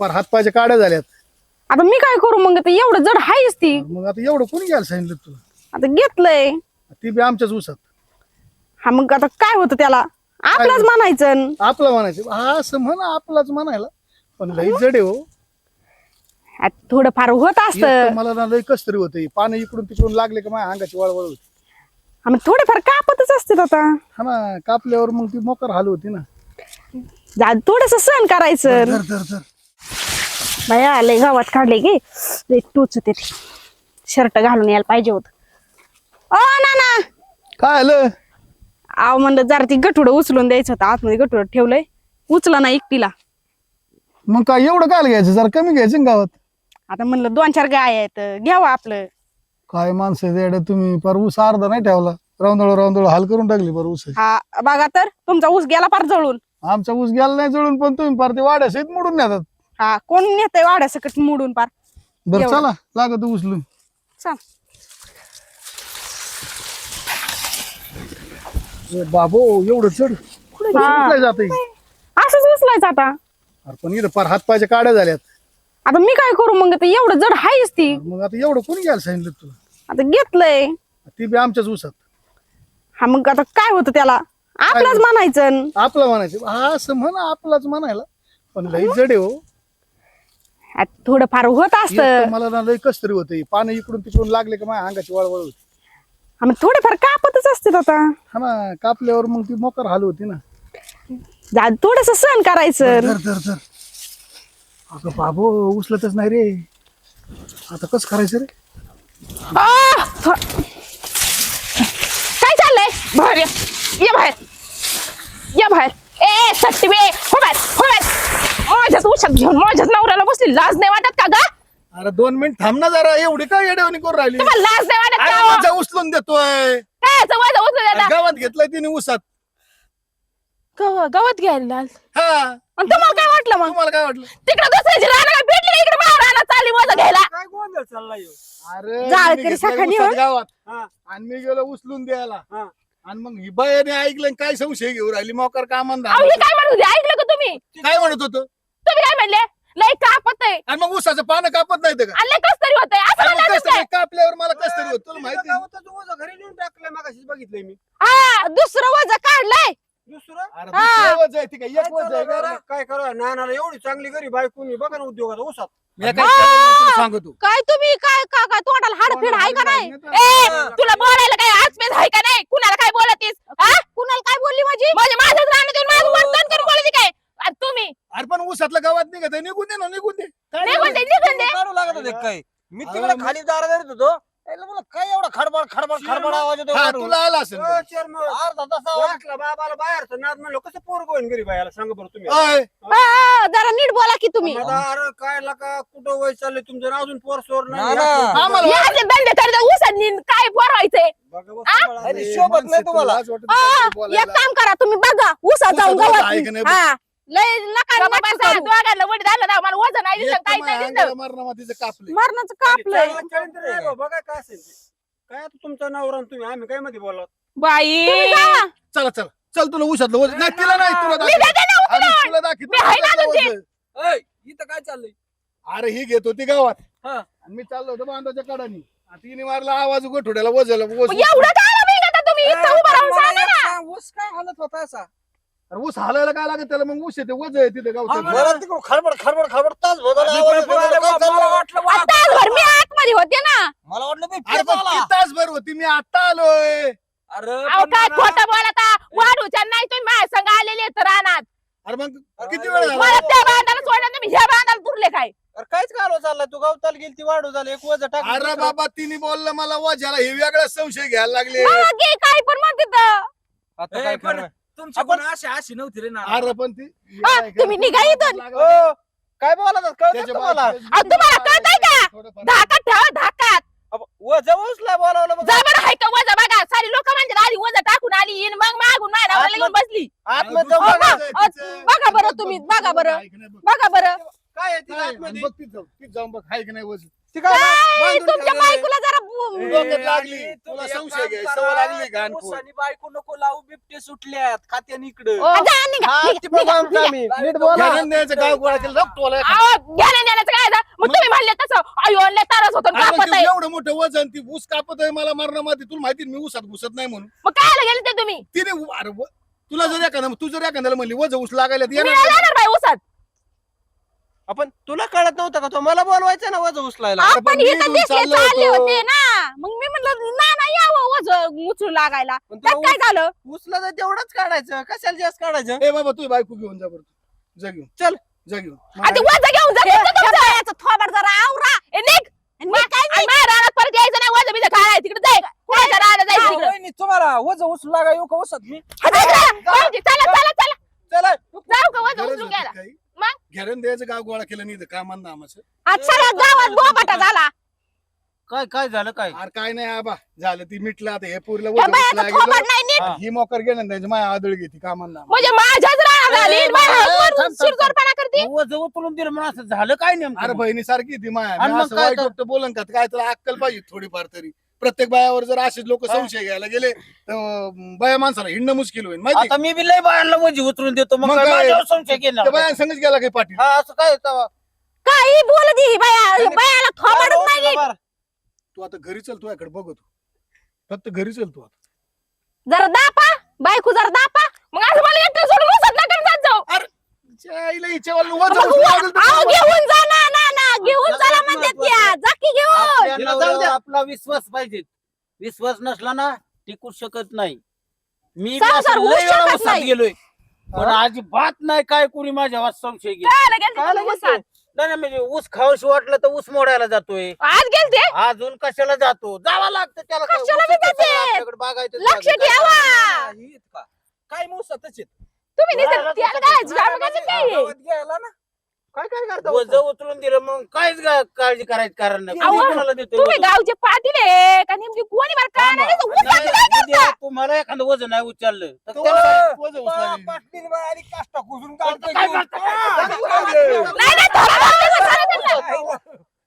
फार हातपायच्या काड्या झाल्यात. आता मी काय करू मग? ते एवढं जड आहेच ती. मग आता एवढं कोणी घ्यायला सांगितलं तुला? आता घेतलंय. ती बी आमच्याच उसात हा मग आता काय होतं त्याला? आपलाच म्हणायचं. आपलं म्हणायचं. हा असं म्हण आपलाच म्हणायला. पण लई जड आहे हो. आता थोडंफार होत एक तर असतं मला ना लई कस तरी होतं पाणी इकडून तिकडून लागले का माझ्या अंगाची वळवळ होती. हा, मग थोडेफार कापतच असते आता. हा ना कापल्यावर मग ती मोकर हाल होती ना. थोडस सहन करायचं. धर धर धर. बाया आले गावात काढले गे. टोचते ते शर्ट घालून यायला पाहिजे होत. ओ ना ना काय आलं? आव म्हणलं जरा ती गठुडं उचलून द्यायचं होतं. आतमध्ये गठुडं ठेवलंय. उचला ना एकटीला. मग काय एवढं काय घ्यायचं? जरा कमी घ्यायचं ना गावात. आता म्हणलं दोन चार गाय आहेत. घ्यावं आपलं. काय माणसं येडे तुम्ही पर ऊस अर्धा नाही ठेवला. राऊंदळ राऊंदळ हाल करून टाकली पर ऊस. हा बघा तर. तुमचा ऊस गेला पार जळून. आमचा ऊस गेला नाही जळून पण तुम्ही पार ते वाड्या शेत मोडून नेतात. हा कोण नेतय वाड्यासकट मोडून पार? बरं एवढं. चला लागत उचलून. चल. बाबो एवढं चढ. कुठे. जात असंच उचलायचं आता. अरे पण इथं फार हातपायच्या काड्या झाल्यात. आता मी काय करू मग? ते एवढं जड आहेच ती. मग आता एवढं कोणी घ्यायला सांगितलं तुला? आता घेतलंय. ती बी आमच्याच उसात. हा मग आता काय होतं त्याला? आपलाच म्हणायचं. आपलं म्हणायचं. हा असं म्हण आपलाच म्हणायला. पण लई जड आहे हो. आता थोडंफार होत असतं. मला ना लई कस तरी होतं पाणी इकडून तिकडून लागले का माझ्या अंगाची वळवळ होती. हा, मग थोडेफार कापतच असते आता. हा ना कापल्यावर मग ती मोकर हाल होती ना. थोडस सहन करायचं. धर धर धर. अगं बाबो उचलतच नाही रे. आता कसं करायचं रे? आ! थ- काय चाललंय? बाहेर ये. ये बाहेर. या बाहेर. ए सट्टी बे. हो बाहेर. हो बाहेर. माझ्याच उशात घेऊन माझ्याच नवऱ्याला बसली. लाज नाही वाटत का ग? अरे दोन मिनिट थांब ना जरा. एवढी काय येड्यावानी करून राहिली? तुम्हाला लाज नाही वाटत अरे का हो? माझा उचलून देतोय. काय याचं? माझं उचलून देता? गावात घेतलाय तिने उसात गव- गवत घ्यायला लाज. हा. आणि तुम्हाला काय वाटलं मग? तुम्हाला काय वाटलं? तिकडे दुसऱ्याची राहणार काय भेटली का इकडे बाहेर राहणार चालली माझं घ्यायला. काय गोंधळ चाललाय ह्यो? अरे जाळ तिने तरी घेतलाय सकाळी उसात होय. गावात. हा, आणि मी गेलो उचलून द्यायला. हा. आणि मग ही बायाने ऐकलं आणि काय संशय घेऊ राहिली? मोकर का अहो हे काय म्हणत होते? ऐकलं का तुम्ही? काय म्हणत होतं? तुम्ही काय म्हणले? लय कापत आहे. आणि मग उसाचं पानं कापत नाही का? आणि लय कस तरी असं मग कसं काय काय कापल्यावर मला कस तरी होत. तुला माहिती आहे? ओझं घरी नेऊन मगाशीच बघितलंय मी. हा दुसरं वज काढलंय. दुसरं? अरे हा. दुसरं वज आहे ती काय? काय एक वज आहे चाललंय का? बरं? काय करा? नानाला एवढी चांगली गरी बायकोनी बघा ना उद्योगात मी काय तुला सांगतो. काय तुम्ही काय का काय तोंडाला हाडफीड आहे का नाही? ए तुला बोलायला काय आहे का नाही? कुणाला काय बोलतीस? हा कुणाला काय बोलली माझी? माझ्या माझ्याच राहण्यात येऊन माझं वर्तन करून काय? आणि तुम्ही. अरे पण उसातलं गावात निघत आहे, निघून दे ना निघून दे. काय निघून झालं? दे निघून दे. काढू लागत होते काय मी तिकडे खाली दारा धरत होतो. त्याला म्हणलं, काय एवढा खडबड खडबड खडबड आवाज येतो हा? तुला आला असेल chairman, अर्धा तास वाटला बाबाला बाहेरचं नाद म्हणलं कसं पोर गोईन गरी बायाला? सांगा बरं तुम्ही. अय, हा, हा, जरा नीट बोला की तुम्ही. आता अरे काय लका कुठं वय चाललंय तुमचं? अजून पोर सोर ना. आम्हाला हे काय बघा बघ? सांभाळा. अरे, शोभत नाही तुम्हाला. वाटत हा, एक. काम करा तुम्ही बघा उसात जाऊन उसात गवत आहे का नाही? हा. लय नका करू. दोघांना वडी झालं ना मला वजन नाही तर काहीच नाही कापलंय. मरणाचं कापलंय बा, बघा काय असेल ते. काय आता तुमचा नवरा आणि तुम्ही आम्ही काय मध्ये बोलत बाई तुम्ही. चला चला चल तुला उसातलं वजन नाही तिला नाही तुला मी दाखव. देते ना आम्ही उचलून. तुला दाखवतो मी आहे ना उसातलं तुमची. वजन. ऐ, इथं काय चाललंय अरे ही घेत होती गावात हा. आणि मी चाललो होतो बांधाच्या कडानी तिने मारला आवाज गोठवड्याला वजल मग एवढं काय आलं मी आता तुम्ही इथं उभं राहून सांगा ना ऊस काय हालत होता असा ऊस हालायला काय लागत त्याला? मग ऊस येते वज आहे तिथे गावचं. मला तिकडून खडबड खडबड खडबड तास बघायला आवाज येतो. मला काय चाललंय? वाटलं वा- तासभर मी आतमध्ये होते ना. मला वाटलं मी अरे पण तासभर होती? मी आता आलोय. अरे अहो पण काय खोटं बोलता? वाढूच्या नाही तुम्ही माझ्या संग आलेले तर रानात. अरे मग किती वेळ झाला? मला त्या बांधाला सोडलं तुम्ही ह्या बांधाला तुरले काय? अरे काहीच कालो चाललाय. तू गावताल गेली ती वाढू झाली. एक वजा टाक अरे बाबा तिने बोललं मला वजाला हे वेगळा संशय घ्यायला लागले. मला काय पण म्हणते तर. आता ए, काय पण? तुमची पण अशी अशी नव्हती रे ना अरे पण ती हा, तुम्ही निघा इथून. हो, काय बोला कळत त्याच्या तुम्हाला अहो, तुम्हाला कळतंय का? थोडंफार. धाकात ठेवा धाकात वजा उचला बोलावलं बघ. जा बरं हाय का वजा बघा सारी लोक म्हणजे आधी वजा टाकून आली इन मग मागून माझ्या नावाला येऊन बसली आतमध्ये बघा. बघा बरं तुम्ही, बघा बरं. बघा बरं काय आहे? आतमध्ये? बघ तिथं जाऊन तिथं जाऊन बघ हाय की नाही वजन ती काय काय बांधून तुमच्या ठेवलंय? बायकोला जरा बु- ए, डोक्यात लागली. आणि तुला तुम्ही एक संशय काम घ्याय, करा, सवय लागली घाण ऊस पोर. आणि बायको नको लावू बिबटे सुटल्यात खात्यान इकडं ओ, जा, निघा, हा, निघा, ती बघा निघा, आमचं आम्ही. नीट बोला. घरात न्यायचं गाव गोळा केलं जाऊ टोला एखादा. अहो, घ्या ना देण्याचं काय? मग तुम्ही म्हणले तसं अयो लय तारच होतो अरे पण कापत ते आहे एवढं मोठं वजन ती ऊस कापत आहे मला मरण माती तुला माहिती मी ऊसात घुसत नाही म्हणून मग काय गेले ते तुम्ही तिने उ- अरे व- तुला जर एखादा तू जर एखाद्याला म्हणली वज ऊस लागायला तर मी येणार नाही नाही. जाणार बाई उसात आपण तुला कळत नव्हतं का? तो मला बोलवायचं ना वज उचलायला. अरे आपण पण मी इथं इथून दिसले चाललो चालले होतो. होते ना. मग मी म्हणलं ना ना यावं वज उचलू लागायला. पण त्यात तुला काय झालं? ऊस- उचला तर तेवढंच काढायचं. कशाला जास्त काढायचं? ए बाबा तुझी बायको घेऊन जा बरं तू. जा घेऊन. चल. जा घेऊन. आता वज घेऊन जा तुमचं तुमचं. थोबाड जरा आवरा. ए, निघ. मी काय आणि माझ्या रानात परत यायचं नाही. वज बिज काय तिकडे जाय. कुणाच्या रानात जायचं तिकडे? वहिनी, तुम्हाला वज उचलू लागा येऊ का? ऊसात मी. चला चला चला चला. चला. जाऊ का वज गरज उचलून होती घ्यायला? काही? मग? घेरण द्यायचं गाव गोळा केलं नाही कामान नामाचं. आज सगळ्या गावात बोबाटा झाला. काय काय झालं काय? अरे काय नाही आबा झालं ती मिटलं आता हे पुरीला त्या बायाचं. नाही नीट. ही मोकर गेलं त्याची माया आदळ घेते कामान नाम म्हणजे माझ्याच रानात आली ए, माझ्या ए, हातवर थांब, थांब, शिरजोरपणा करते? वज उचलून दिलं म्हणून असं झालं काय अरे नेमकं बहिणी सारखी ती माया. आणि मी मग असं काय वाईट तर? वाटतं बोलन का काय तर अक्कल पाहिजे थोडीफार तरी. प्रत्येक बायावर जर असेच लोक संशय घ्यायला गेले तर बाया माणसाला हिंडणं मुश्किल होईल माहिती आता मी बी लय बायांना वजी उचलून देतो मग मग काय काय? माझ्यावर संशय घेणार? त्या बाया संगच गेला काही पाटील हा असं काय? काही बोलत ही बाया त्याने- बायाला थोबाडच नाही. नीट. बरं. तू आता घरी चल तुझ्याकडे बघतो फक्त घरी चल तू आता. जरा दापा बायको जरा दापा. मग असं मला एकटं सोडून उसात नका जात जाऊ. त्या आईला वजन लागेल तर घेऊन जा ना ना ना घेऊन चला म्हणतात त्या जा की घेऊन. आपल्या हिला जाऊ द्या. नवऱ्यावर आपला विश्वास पाहिजे. विश्वास नसला ना टिकू शकत नाही. मी बी संसार असं होऊ लय वेळा शकत उसात नाही. गेलोय. पण अजिबात नाही काय कुणी माझ्या संशय घेत. काय गेलते काय तुम्ही उसात नाही? नाही, म्हणजे ऊस खावशी वाटलं तर ऊस मोडायला जातोय. आज गेलते? अजून कशाला जातो? जावं लागतं त्याला काय, कशाला ऊसाचं बी जाते? सगळं आपल्याकडे बागायचं लक्ष जागा. ठेवा. नाही, इतका. काय. तुम्ही त्याला काय काय आहे? ना. काय काय करता वज उचलून दिलं मग काहीच गा- काळजी करायची कारण नाही अहो, कोणी कोणाला देतोय तुम्ही वजन? गावचे पाटील आहे का नेमकी कोणी बरं काय नाही नाही, तुम्हाला एखादं वजन नाही उचललं तर तो त्याला काय- वजन उचलायला पाटलीन बाई आली काष्टा काय करता. काय करता, हा, काय हा, करता? नाही नाही.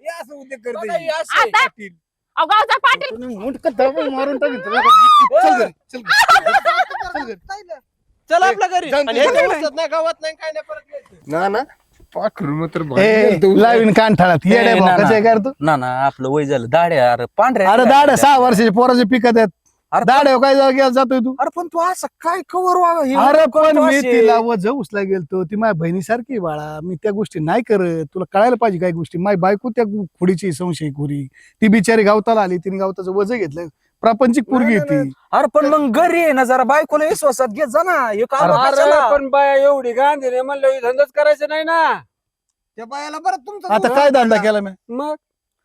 हे असं उद्योग करते हे अहो, गावचा पाटील तुम्ही मुंडकं दाबून मारून टाकीन तुला. चल घरी, चल घरी. चल घरी. चल आपल्या घरी जाऊन आणि दे. काय उचलत नाही गावात नाही काय नाही परत यायचं. ना ना पाखरू मात्र ए, लावीन कान ठाळात येड्या ए, ना, ना. का रे तू? ना ना आपलं वय झालं. दाड्या अरे पांढऱ्या अरे दाड्या सहा वर्षाचे पोराचे पिकत आहेत. अरे दाड्या काय जाऊ गेला जातोय तू? अरे पण तू असं काय कवर वागा हे अरे पण करतो मी असे? तिला वज उचला गेलतो. ती माझ्या बहिणीसारखी आहे बाळा. मी त्या गोष्टी नाही करत. तुला कळायला पाहिजे काही गोष्टी. माझी बायको त्या खुडीची संशय खुरी ती बिचारी गावताला आली. तिने गावताचं वज घेतलं. प्रापंचिक पोरगी आहे ती अरे पण मग घरी आहे ना जरा बायकोला विश्वासात घेत जा ना. हे काम अरे कशाला? पण बाया एवढी गांधी म्हणलं हे धंदाच करायचं नाही ना. त्या बायाला बरं तुमचं आता काय धंदा केला मी? मग?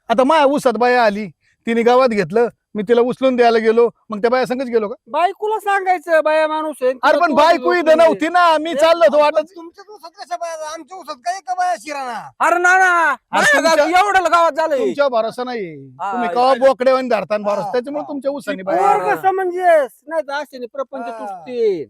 आता माया उसात बाया आली तिने गावात घेतलं मी तिला उचलून द्यायला गेलो मग त्या बाया संगच गेलो का? बायकोला सांगायचं बाया माणूस आहे. अरे पण बायको इथं नव्हती ना मी चाललो होतो वाटत तुमच्याच कशा बाया आमच्या काय का बाया शिराना? अरे ना ना तुमच्या- गावी एवढं गावात झालंय. तुमच्या भरोसा नाही हा, तुम्ही कवा हा. बोकडे आणि धरतान भरोसा? त्याच्यामुळे. तुमच्या उसानी बाया कसं म्हणजे नाही तर असे प्रपंच हा. तुटतील.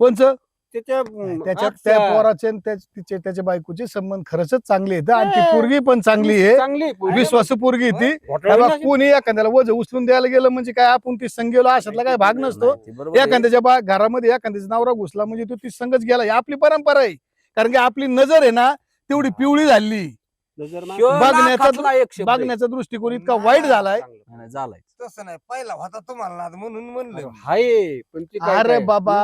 कोणचं? त्याच्या त्याच्यात त्या पोराचे आणि त्या- तिचे त्याच्या बायकोचे संबंध खरंच चांगले आहेत आणि ती हा. पोरगी पण चांगली आहे चांगली पोरगी. विश्वासू पोरगी आहे ती. कोणी एखाद्याला वज उचलून द्यायला गेलं म्हणजे काय आपण ती संघ गेलो अशातला काय भाग नसतो. एखाद्याच्या बा घरामध्ये एखाद्याचा नवरा घुसला म्हणजे तो ती संघच गेला ही आपली परंपरा आहे कारण की आपली नजर आहे ना तेवढी पिवळी झाली नजर मार- ह्यो बघण्याचा लाखातला एक शब्द आहे. बघण्याचा दृष्टिकोन इतका वाईट झालाय नाही, नाही, झालाय तसं नाही पहिला होता तुम्हाला नाद म्हणून म्हणलं हाय पण ती काय अरे काय? बाबा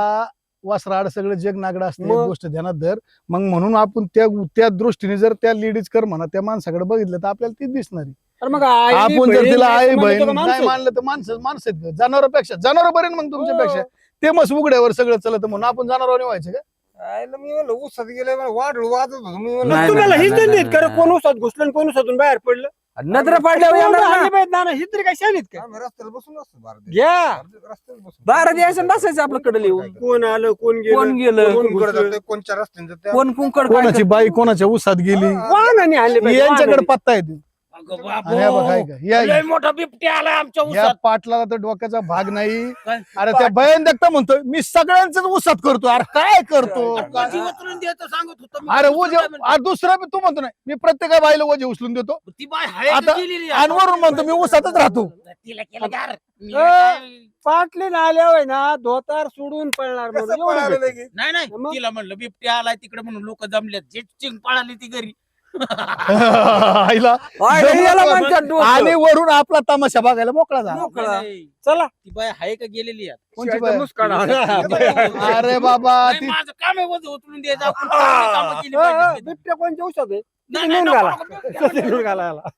वासराड सगळं जग नागडं असतं मग? गोष्ट ध्यानात धर मग म्हणून आपण त्या त्या दृष्टीने जर त्या लेडीज कर म्हणा त्या माणसाकडे बघितलं तर आपल्याला तीच दिसणार आहे. अरे मग आई, आपण जर बहीण, तिला आई बहीण का माणसं? नाही मानलं तर माणसं माणसं आहेत जनावरापेक्षा जनावर बरे मग तुमच्यापेक्षा ते मस्त उघड्यावर सगळं चलत म्हणून आपण जनावर व्हायचं का आयला मी म्हणलं ऊसात गेले वाढ वाजत होतो मी म्हणलं नाही, तुम्हाला नाही, हिच नाही, देत नाही, का रे? नाही. कोण उसात घुसलं आणि कोण उसातून बाहेर पडलं नजर पाडल्यावर येणार ना. ही तरी काय शानीत का? आम्ही रस्त्याला बसून असतो भारत घ्या. रस्त्याला बसून. बारा बसायचं आपलं कडे येऊन कोण आलं कोण गेलं कोण गेलं? कोण कोणकडे घुसलं. जातोय, कोणच्या रस्त्याने जातोय. कोण कुंकड काय कोणाची बाई कोणाच्या उसात गेली? वाहनाने पाहिजे, यांच्याकडे वाहनाने. पत्ता येते अगं अरे बघ काय बाबो का या लय मोठा बिबट्या आलाय आमच्या या उसात पाटलाला तर डोक्याचा भाग नाही काय? अरे त्या भयन देखता म्हणतोय मी सगळ्यांच ऊसात करतो अरे काय करतो अरे काय? माझी उचलून द्यायचं सांगत होतो मी. अरे उचलून ओझे काय म्हणतो? अरे दुसरा बी तू म्हणतो नाही मी प्रत्येका बाईला ओझे उचलून देतो ती बाय हाय का आता गेलेली आहे? अनवरून म्हणतो मी ऊसातच राहतो तिला केलं गार. मी अ, काय- पाटलीन आल्यावर ना धोतार सोडून पळणार म्हणून एवढं भेटलं. नाही नाही मग? तिला म्हणलं बिबट्या आलाय तिकडे म्हणून लोक जमल्यात जे चिंग पळाली ती घरी आईला अरे, याला म्हणतात डोकं. आणि वरून आपला तमाशा बघायला मोकळा झाला मोकळा. नाही, चला ती बाय हाय का गेलेली आहे? कोणची बाई? मुस्कान. अरे बाबा नाही, ती माझं काम आहे वजन उचलून द्यायचं आपण चांगली कामं केली अ, अ, पाहिजेत. बिबट्या कोणच्या औषध आहे नाही, नेऊन नाही, घाला. नको, नको, नको. नेऊन घाला याला.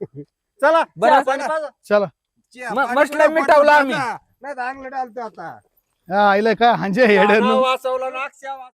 चला बरं, चहा पाणी पाजा. चला म- मिटावला आम्ही नाही तर अंगलट आलतो आता हा, आईला काय हांजे हेड नाव वाचवलं ना अक्षय वाचवलं.